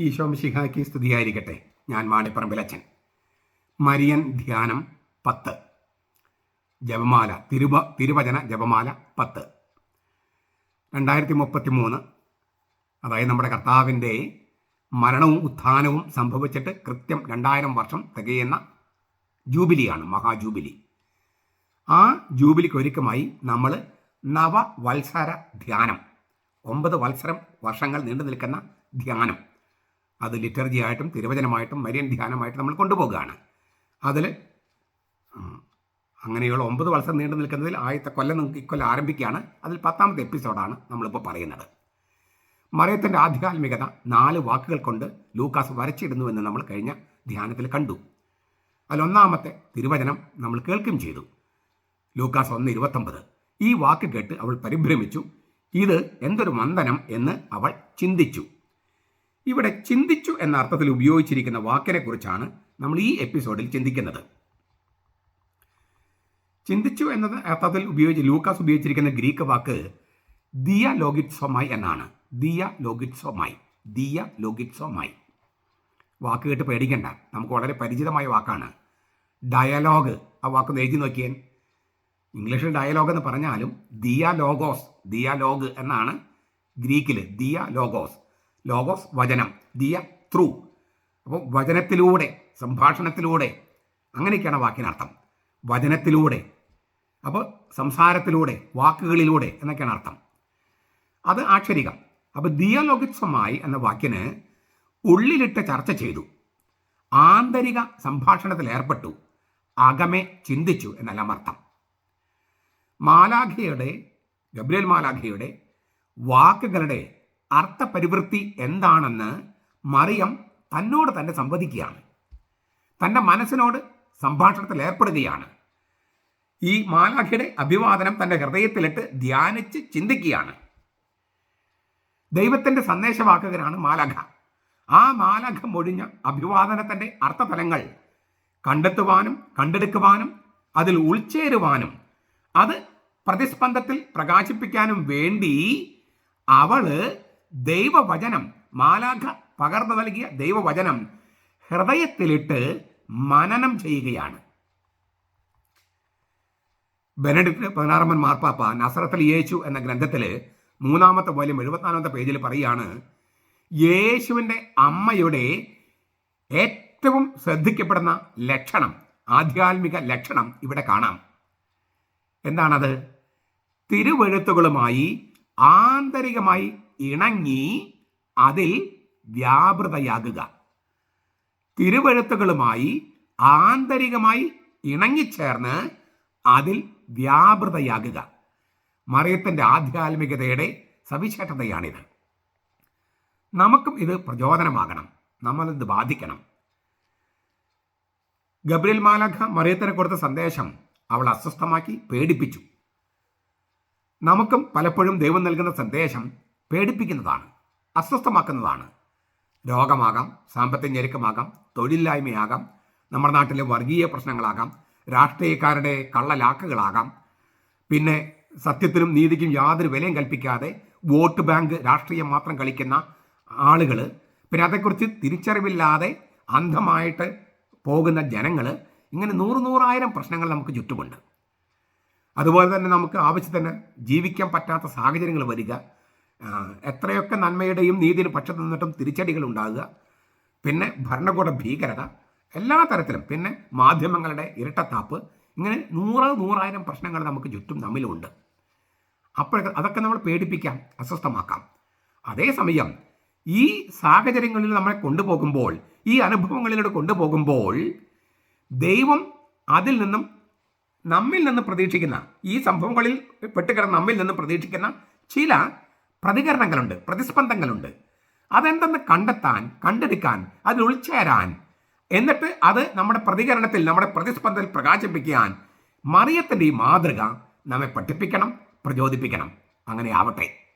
ഈശോ മിശിഹായ്ക്ക് സ്തുതിയായിരിക്കട്ടെ ഞാൻ മാണിപ്പറമ്പിലച്ചൻ മരിയൻ ധ്യാനം പത്ത്. ജപമാല തിരുവ തിരുവചന ജപമാല പത്ത്. രണ്ടായിരത്തി മുപ്പത്തി മൂന്ന് അതായത് നമ്മുടെ കർത്താവിന്റെ മരണവും ഉത്ഥാനവും സംഭവിച്ചിട്ട് കൃത്യം രണ്ടായിരം വർഷം തികയുന്ന ജൂബിലിയാണ് മഹാജൂബിലി. ആ ജൂബിലിക്ക് ഒരുക്കമായി നമ്മൾ നവവത്സര ധ്യാനം ഒമ്പത് വത്സരം വർഷങ്ങൾ നീണ്ടു നിൽക്കുന്ന ധ്യാനം. അത് ലിറ്റർജി ആയിട്ടും തിരുവചനമായിട്ടും മരിയൻ ധ്യാനമായിട്ടും നമ്മൾ കൊണ്ടുപോകുകയാണ്. അതിൽ അങ്ങനെയുള്ള ഒമ്പത് വത്സരം നീണ്ടു നിൽക്കുന്നതിൽ ആദ്യത്തെ കൊല്ലം നിങ്ങൾക്ക് ഇക്കൊല്ലം ആരംഭിക്കുകയാണ്. അതിൽ പത്താമത്തെ എപ്പിസോഡാണ് നമ്മളിപ്പോൾ പറയുന്നത്. മറിയത്തിന്റെ ആധ്യാത്മികത നാല് വാക്കുകൾ കൊണ്ട് ലൂക്കാസ് വരച്ചിടുന്നു എന്ന് നമ്മൾ കഴിഞ്ഞ ധ്യാനത്തിൽ കണ്ടു. അതിലൊന്നാമത്തെ തിരുവചനം നമ്മൾ കേൾക്കുകയും ചെയ്തു. ലൂക്കാസ് ഒന്ന് ഇരുപത്തൊമ്പത്. ഈ വാക്ക് കേട്ട് അവൾ പരിഭ്രമിച്ചു. ഇത് എന്തൊരു മന്ദനം എന്ന് അവൾ ചിന്തിച്ചു. ഇവിടെ ചിന്തിച്ചു എന്ന അർത്ഥത്തിൽ ഉപയോഗിച്ചിരിക്കുന്ന വാക്കിനെ കുറിച്ചാണ് നമ്മൾ ഈ എപ്പിസോഡിൽ ചിന്തിക്കുന്നത്. ചിന്തിച്ചു എന്നത് അർത്ഥത്തിൽ ഉപയോഗിച്ച് ലൂക്കാസ് ഉപയോഗിച്ചിരിക്കുന്ന ഗ്രീക്ക് വാക്ക് ദിയ ലോഗിറ്റ്സോമായി എന്നാണ്. ദിയ ലോഗിറ്റ്സോമായി ദിയ ലോഗിറ്റ്സോമായി വാക്ക് കേട്ട് പേടിക്കണ്ട. നമുക്ക് വളരെ പരിചിതമായ വാക്കാണ്. ഡയലോഗ്. ആ വാക്ക് എഴുതി നോക്കിയാൽ ഇംഗ്ലീഷിൽ ഡയലോഗ് എന്ന് പറഞ്ഞാലും ദിയ ലോഗോസ് ദിയ ലോഗ് എന്നാണ് ഗ്രീക്കിൽ ദിയ ലോഗോസ് ലോഗോസ് വചനം ദിയ ത്രൂ. അപ്പോൾ വചനത്തിലൂടെ സംഭാഷണത്തിലൂടെ അങ്ങനെയൊക്കെയാണ് വാക്കിനർത്ഥം. വചനത്തിലൂടെ അപ്പോൾ സംസാരത്തിലൂടെ വാക്കുകളിലൂടെ എന്നൊക്കെയാണ് അർത്ഥം. അത് ആക്ഷരികം. അപ്പോൾ ദിയലോകിത്സമായി എന്ന വാക്കിന് ഉള്ളിലിട്ട് ചർച്ച ചെയ്തു. ആന്തരിക സംഭാഷണത്തിൽ ഏർപ്പെട്ടു. അകമെ ചിന്തിച്ചു എന്നല്ല അർത്ഥം മാലാഖയുടെ ഗബ്രിയൽ മാലാഖയുടെ വാക്കുകളുടെ അർത്ഥപരിവൃത്തി എന്താണെന്ന് മറിയം തന്നോട് തന്നെ സംവദിക്കുകയാണ്. തന്റെ മനസ്സിനോട് സംഭാഷണത്തിൽ ഏർപ്പെടുകയാണ്. ഈ മാലാഖയുടെ അഭിവാദനം തന്റെ ഹൃദയത്തിലിട്ട് ധ്യാനിച്ച് ചിന്തിക്കുകയാണ്. ദൈവത്തിന്റെ സന്ദേശവാക്കുകളാണ് മാലാഖ. ആ മാലാഖ മൊഴിഞ്ഞ അഭിവാദനത്തിന്റെ അർത്ഥതലങ്ങൾ കണ്ടെത്തുവാനും കണ്ടെടുക്കുവാനും അതിൽ ഉൾച്ചേരുവാനും അത് പ്രതിസ്പന്ദത്തിൽ പ്രകാശിപ്പിക്കാനും വേണ്ടി അവൾ ദൈവവചനം. മാലാഖ പകർന്നു നൽകിയ ദൈവവചനം ഹൃദയത്തിലിട്ട് മനനം ചെയ്യുകയാണ്. ബെനഡിക്ട് പതിനാറമ്മൻ മാർപ്പാപ്പ നസറത്തിൽ യേശു എന്ന ഗ്രന്ഥത്തിൽ മൂന്നാമത്തെ വോല്യം എഴുപത്തിനാലാമത്തെ പേജിൽ പറയുകയാണ് യേശുവിന്റെ അമ്മയുടെ ഏറ്റവും ശ്രദ്ധിക്കപ്പെടുന്ന ലക്ഷണം ആധ്യാത്മിക ലക്ഷണം ഇവിടെ കാണാം. എന്താണത്? തിരുവെഴുത്തുകളുമായി ആന്തരികമായി ഇണങ്ങി അതിൽ വ്യാപൃതയാകുക. തിരുവഴുത്തുകളുമായി ആന്തരികമായി ഇണങ്ങിച്ചേർന്ന് അതിൽ വ്യാപൃതയാകുക. മറിയത്തിന്റെ ആധ്യാത്മികതയുടെ സവിശേഷതയാണിത്. നമുക്കും ഇത് പ്രചോദനമാകണം. നമ്മളിത് ബാധിക്കണം? ഗബ്രിൽ മാലഖ മറിയത്തിന് കൊടുത്ത സന്ദേശം അവൾ അസ്വസ്ഥമാക്കി പേടിപ്പിച്ചു. നമുക്കും പലപ്പോഴും ദൈവം നൽകുന്ന സന്ദേശം പേടിപ്പിക്കുന്നതാണ് അസ്വസ്ഥമാക്കുന്നതാണ്. രോഗമാകാം സാമ്പത്തിക ഞെരുക്കമാകാം തൊഴിലില്ലായ്മയാകാം നമ്മുടെ നാട്ടിലെ വർഗീയ പ്രശ്നങ്ങളാകാം രാഷ്ട്രീയക്കാരുടെ കള്ളലാക്കുകളാകാം. പിന്നെ സത്യത്തിനും നീതിക്കും യാതൊരു വിലയും കൽപ്പിക്കാതെ വോട്ട് ബാങ്ക് രാഷ്ട്രീയം മാത്രം കളിക്കുന്ന ആളുകൾ പിന്നെ അതേക്കുറിച്ച് തിരിച്ചറിവില്ലാതെ അന്ധമായിട്ട് പോകുന്ന ജനങ്ങൾ ഇങ്ങനെ നൂറ് നൂറായിരം പ്രശ്നങ്ങൾ നമുക്ക് ചുറ്റുമുണ്ട്. അതുപോലെ തന്നെ നമുക്ക് ആവശ്യത്തിന് ജീവിക്കാൻ പറ്റാത്ത സാഹചര്യങ്ങൾ വരിക എത്രയൊക്കെ നന്മയുടെയും നീതിയുടെ പക്ഷത്ത് നിന്നിട്ടും തിരിച്ചടികൾ ഉണ്ടാകുക. പിന്നെ ഭരണകൂട ഭീകരത എല്ലാ തരത്തിലും. പിന്നെ മാധ്യമങ്ങളുടെ ഇരട്ടത്താപ്പ്. ഇങ്ങനെ നൂറ് നൂറായിരം പ്രശ്നങ്ങൾ നമുക്ക് ചുറ്റും നമ്മിലുണ്ട്. അപ്പോഴൊക്കെ അതൊക്കെ നമ്മൾ പേടിപ്പിക്കാം അസ്വസ്ഥമാക്കാം. അതേസമയം ഈ സാഹചര്യങ്ങളിൽ നമ്മളെ കൊണ്ടുപോകുമ്പോൾ ഈ അനുഭവങ്ങളിലൂടെ കൊണ്ടുപോകുമ്പോൾ ദൈവം അതിൽ നിന്നും നമ്മിൽ നിന്ന് പ്രതീക്ഷിക്കുന്ന ഈ സംഭവങ്ങളിൽ പെട്ടുകിടന്ന് നമ്മിൽ നിന്ന് പ്രതീക്ഷിക്കുന്ന ചില പ്രതികരണങ്ങളുണ്ട് പ്രതിസ്പന്ദങ്ങളുണ്ട്. അതെന്തെന്ന് കണ്ടെത്താൻ കണ്ടെടുക്കാൻ അതിൽ ഉൾച്ചേരാൻ എന്നിട്ട് അത് നമ്മുടെ പ്രതികരണത്തിൽ നമ്മുടെ പ്രതിസ്പന്ദത്തിൽ പ്രകാശിപ്പിക്കാൻ മറിയത്തിന്റെ ഈ മാതൃക നമ്മെ പഠിപ്പിക്കണം പ്രചോദിപ്പിക്കണം. അങ്ങനെ ആവട്ടെ.